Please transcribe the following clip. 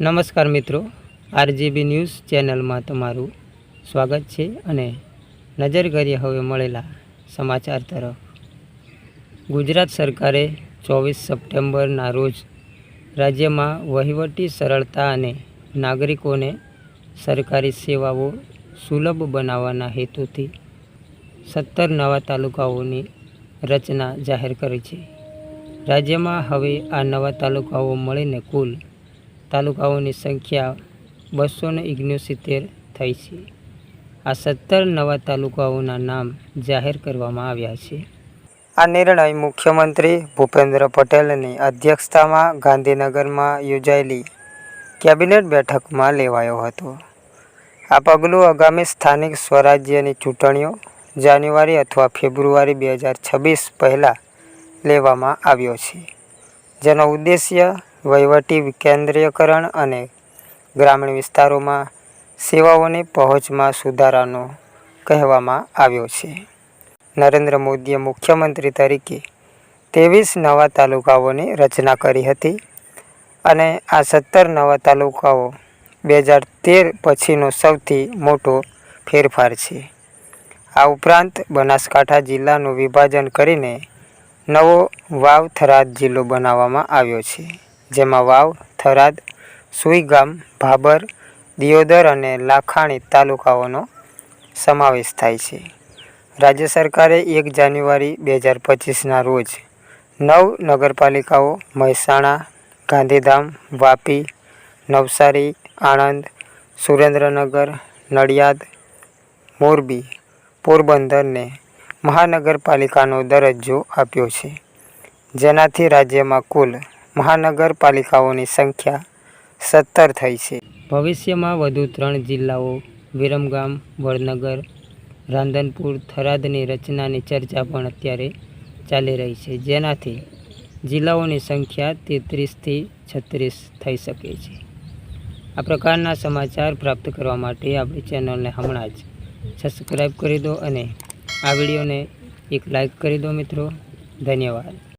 નમસ્કાર મિત્રો, RGB news ચેનલમાં તમારું સ્વાગત છે અને નજર કરીએ હવે મળેલા સમાચાર તરફ. ગુજરાત સરકારે ચોવીસ સપ્ટેમ્બરના રોજ રાજ્યમાં વહીવટી સરળતા અને નાગરિકોને સરકારી સેવાઓ સુલભ બનાવવાના હેતુથી સત્તર નવા તાલુકાઓની રચના જાહેર કરી છે. રાજ્યમાં હવે આ નવા તાલુકાઓ મળીને કુલ તાલુકાઓની સંખ્યા બસો ને ઓગણસિત્તેર થઈ છે. આ સત્તર નવા તાલુકાઓના નામ જાહેર કરવામાં આવ્યા છે. આ નિર્ણય મુખ્યમંત્રી ભૂપેન્દ્ર પટેલની અધ્યક્ષતામાં ગાંધીનગરમાં યોજાયેલી કેબિનેટ બેઠકમાં લેવાયો હતો. આ પગલું આગામી સ્થાનિક સ્વરાજ્યની ચૂંટણીઓ જાન્યુઆરી અથવા ફેબ્રુઆરી બે હજાર છવ્વીસ પહેલાં લેવામાં આવ્યો છે. જેનો ઉદ્દેશ્ય વહીવટી વિકેન્દ્રીયકરણ અને ગ્રામીણ વિસ્તારોમાં સેવાઓની પહોંચમાં સુધારાનો કહેવામાં આવ્યો છે. નરેન્દ્ર મોદીએ મુખ્યમંત્રી તરીકે ત્રેવીસ નવા તાલુકાઓની રચના કરી હતી અને આ સત્તર નવા તાલુકાઓ બે હજાર તેર પછીનો સૌથી મોટો ફેરફાર છે. આ ઉપરાંત બનાસકાંઠા જિલ્લાનું વિભાજન કરીને નવો વાવ થરાદ જિલ્લો બનાવવામાં આવ્યો છે. જેમાં વાવ, થરાદ, સુઈગામ, ભાબર, દિયોદર અને લાખાણી તાલુકાઓનો સમાવેશ થાય છે. રાજ્ય સરકારે એક જાન્યુઆરી બે હજાર પચીસના રોજ નવ નગરપાલિકાઓ મહેસાણા, ગાંધીધામ, વાપી, નવસારી, આણંદ, સુરેન્દ્રનગર, નડિયાદ, મોરબી, પોરબંદરને મહાનગરપાલિકાનો દરજ્જો આપ્યો છે. જેનાથી રાજ્યમાં કુલ મહાનગરપાલિકાઓની સંખ્યા સત્તર થઈ છે. ભવિષ્યમાં વધુ ત્રણ જિલ્લાઓ વિરમગામ, વડનગર, રાંધનપુર, થરાદની રચનાની ચર્ચા પણ અત્યારે ચાલી રહી છે. જેનાથી જિલ્લાઓની સંખ્યા તેત્રીસથી છત્રીસ થઈ શકે છે. આ પ્રકારના સમાચાર પ્રાપ્ત કરવા માટે આપણી ચેનલને હમણાં જ સબસ્ક્રાઈબ કરી દો અને આ વિડીયોને એક લાઈક કરી દો મિત્રો. ધન્યવાદ.